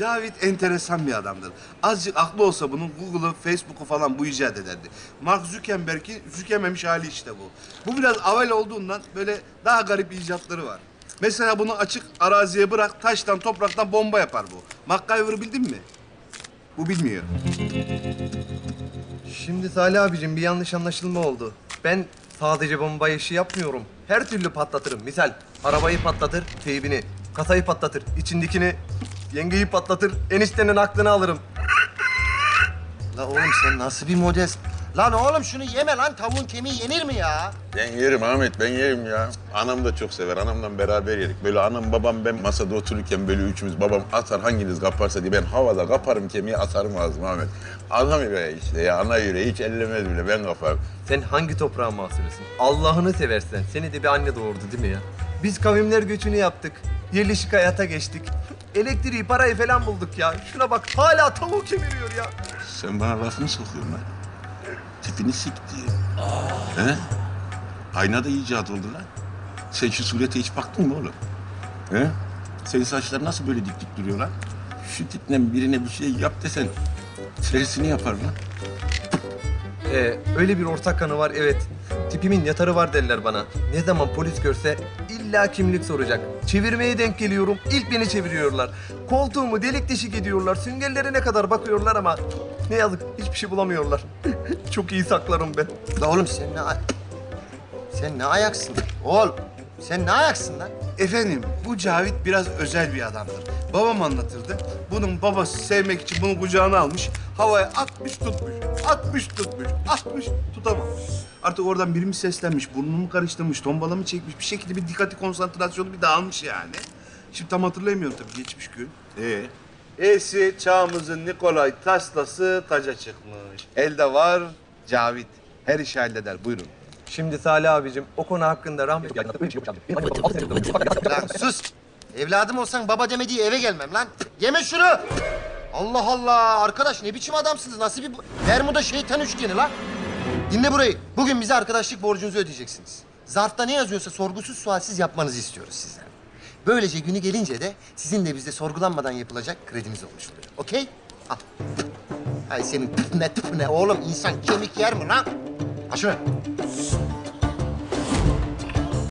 Cavit enteresan bir adamdır. Azıcık aklı olsa bunun Google'ı, Facebook'u falan bu icat ederdi. Mark Zuckerberg'i zükememiş hali işte bu. Bu biraz avel olduğundan böyle daha garip icatları var. Mesela bunu açık araziye bırak, taştan, topraktan bomba yapar bu. MacGyver'ı bildin mi? Bu bilmiyor. Şimdi Salih abicim bir yanlış anlaşılma oldu. Ben sadece bomba işi yapmıyorum. Her türlü patlatırım. Misal arabayı patlatır, teybini. Kasayı patlatır, içindekini. Yengeyi patlatır, eniştenin aklını alırım. La oğlum sen nasıl bir modelsin? Lan oğlum şunu yeme lan tavuğun kemiği yenir mi ya? Ben yerim Ahmet, ben yerim ya. Anam da çok sever. Anamla beraber yedik. Böyle anam, babam, ben masada otururken böyle üçümüz babam atar hanginiz kaparsa diye ben havada kaparım kemiği atarım ağzıma Ahmet. Adam yüreği işte ya, ana yüreği hiç ellemez bile ben kaparım. Sen hangi toprağa mahsulüsün? Allah'ını seversen. Seni de bir anne doğurdu değil mi ya? Biz kavimler göçünü yaptık. Yerleşik hayata geçtik. Elektriği, parayı falan bulduk ya. Şuna bak hala tavuk kemiriyor ya. Sen bana lafını sokuyorsun lan. Tipini sikti. He? Ayna da icat oldu lan. Sen şu surete hiç baktın mı oğlum? He? Senin saçlar nasıl böyle dik dik duruyor lan? Şu tiple birine bir şey yap desen tersini yapar lan. Ee, öyle bir ortak kanı var evet. Tipimin yatarı var derler bana. Ne zaman polis görse illa kimlik soracak. Çevirmeye denk geliyorum. İlk beni çeviriyorlar. Koltuğumu delik deşik ediyorlar. Süngerlerine kadar bakıyorlar ama ne yazık hiçbir şey bulamıyorlar. Çok iyi saklarım ben. La oğlum sen ne Sen ne ayaksın? Oğlum sen ne ayaksın lan? Efendim, bu Cavit biraz özel bir adamdır. Babam anlatırdı. Bunun babası sevmek için bunu kucağına almış, havaya atmış tutmuş, atmış tutmuş, atmış tutamamış. Artık oradan biri mi seslenmiş, burnunu mu karıştırmış, tombala mı çekmiş, bir şekilde bir dikkati konsantrasyonu bir dağılmış yani. Şimdi tam hatırlayamıyorum tabii geçmiş gün. Ee, E'si çağımızın Nikolay Taslası taca çıkmış. Elde var Cavit. Her işi halleder. Buyurun. Şimdi Salih abicim o konu hakkında rahmet... Lan sus. Evladım olsan baba demediği eve gelmem lan. Yeme şunu. Allah Allah. Arkadaş ne biçim adamsınız? Nasıl bir Bermuda şeytan üçgeni lan? Dinle burayı. Bugün bize arkadaşlık borcunuzu ödeyeceksiniz. Zarfta ne yazıyorsa sorgusuz sualsiz yapmanızı istiyoruz sizden. Böylece günü gelince de sizin de bizde sorgulanmadan yapılacak kredimiz olmuş oluyor. Okey? Al. Ay senin tıp ne tıp ne oğlum insan kemik yer mi lan? Ha şunu.